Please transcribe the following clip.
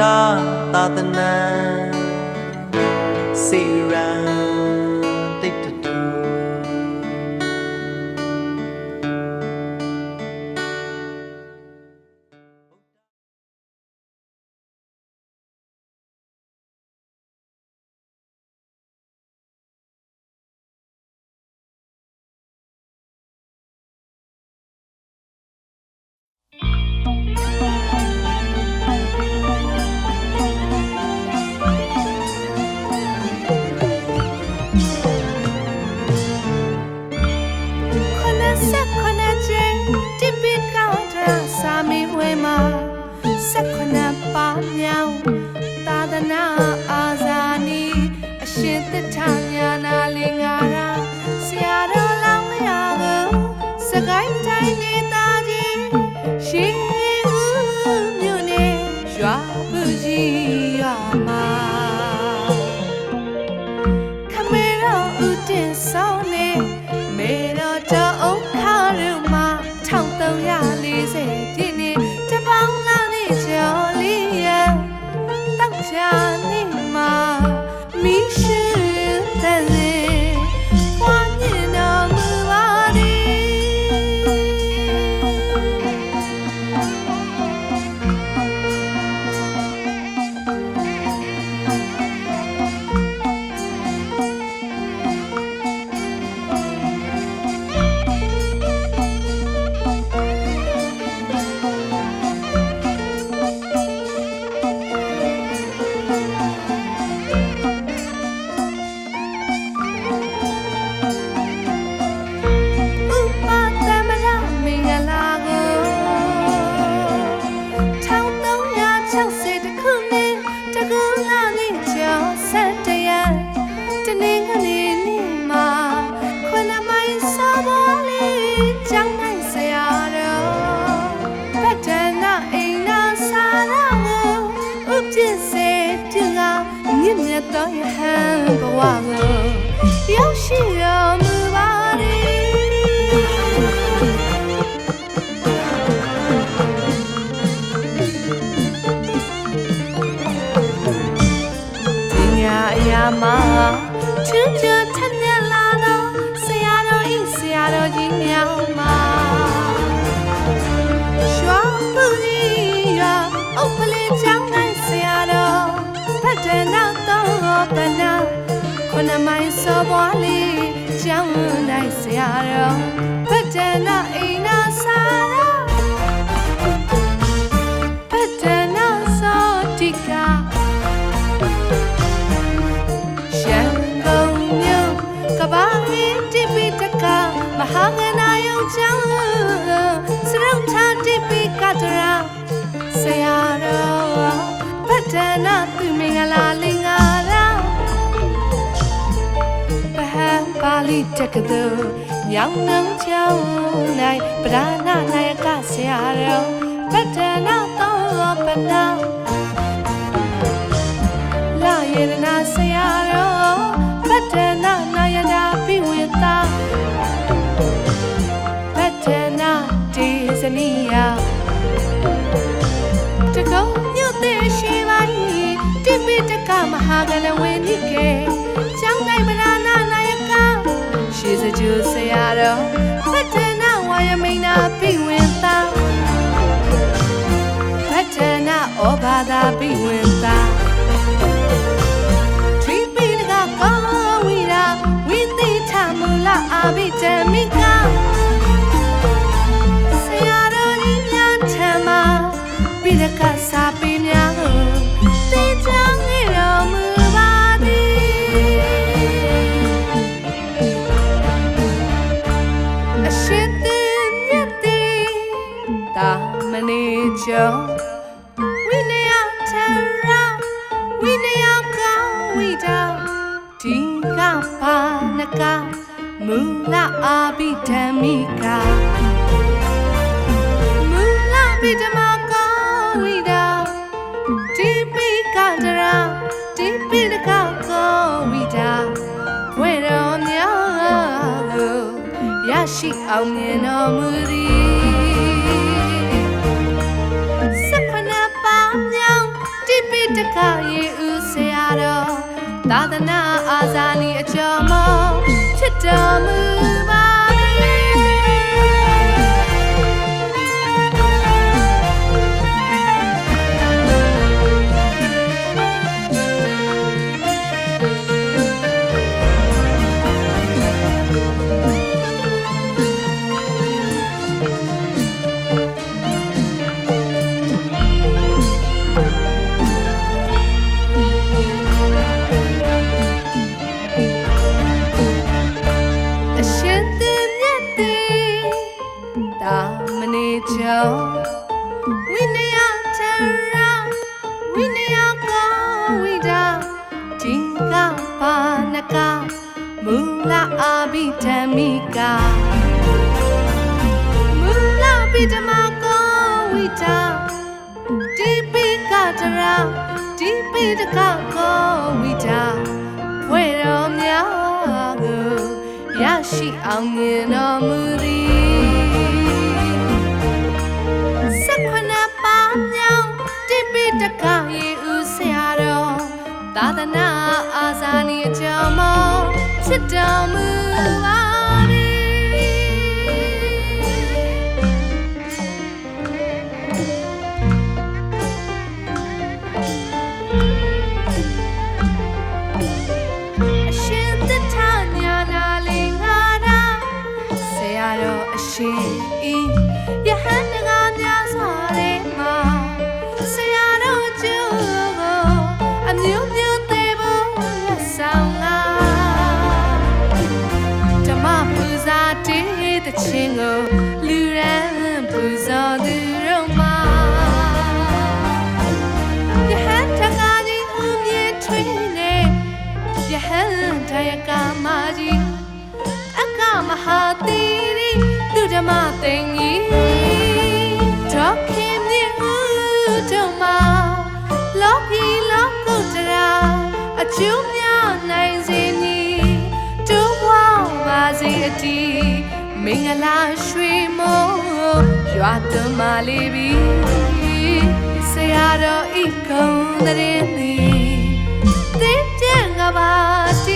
တာသာသနာစေရန်တိ မြောင်သာသနာအာဇာနီအရှင်သစ္စာညာနာလင်္ကာရာဆရာတော်လောင်းမရဘူးစကိုင်းတိုင်းနေသားကြီးရှင်ဦးမြို့နယ်ရွာပူကြီး မြင့်မြတ်သောယဟန်ဘဝကိုရောက်ရှိတော်မူပါသည်ပညာအရာမှာချွတ်ချွတ်ထက်မြက်လာတော့ဆရာတော်ဤဆရာတော်ကြီးမြောက်မှာရွှာပူကြီးရွာအုပ်ပလင်ချော မိုင်းစောပွားလေးချောင်းတိုင်းဆရာတော်ဖတ်တယ်နောက်အိမ်နာဆာတော်ဖတ်တယ်နောက်စောတိကရှမ်းကုန်မြို့ကဘာရီတိပိတကမဟာငနာယုံချောင်းစရုပ်ချတိပိကတရာဆရာတော်ဗတ္တနာသူမင်္ဂလာ ပါဠိတက္ကသိုလ်ညောင်နှံချောင်း၌ပဓာနာနာယကဆရာတော်ဗတ္တနာသောပနာလာယေရနာဆရာတော်ဗတ္တနာနာယတာပိဝေတာဗတ္တနာတေဇနီယတကုံညွတ်တဲ့ရှိပိုင်းတိပိတကမဟာကလဝေ ဩဘာဒပိဝေတာထရီပီတကကောဝီရာဝိသိထမူလအာဘိတမိကဆရာတော်ကြီးများထံမှာပိရကစာပေများကိုသိချင်နေတော်မူပါသည်အရှိသိမြတ်တိတာမဏေကျော် ပါနကမူလအာဘိဓမ္မိကမူလဘိဓမ္မကောင်းဝိတာဒီပိကတရာဒီပိတကကောင်းဝိတာဘွေတော်များကိုရရှိအောင်မြင်တော်မူသည်စက္ခဏပါမြောင်တိပိတကရေဦးဆရာတော်သာသနာအာဇာနည်အကျော်မော ဖြ မဏေကျော်ဝိနယထရာဝိနယကောဝိဒါဒီကပါနကမူလအာဘိဓမ္မိကမူလဘိဓမ္မကောဝိဒါဒီပိကတရာဒီပိတကကောဝိဒါဘွေတော်များကိုရရှိအောင်မြင်တော်မူသည် ရှင် မ္မသိင်ကြီးဒေါခင်မြေဦးတို့မှာလောကီလောကုတ္တရာအကျိုးများနိုင်စေမည်တိုးဝါပါစေအတီးမင်္ဂလာရွှေမိုးရွာသွန်းမာလေးပြီဆရာတော်ဤကုံတဲ့သည်သိပြငါပါတီ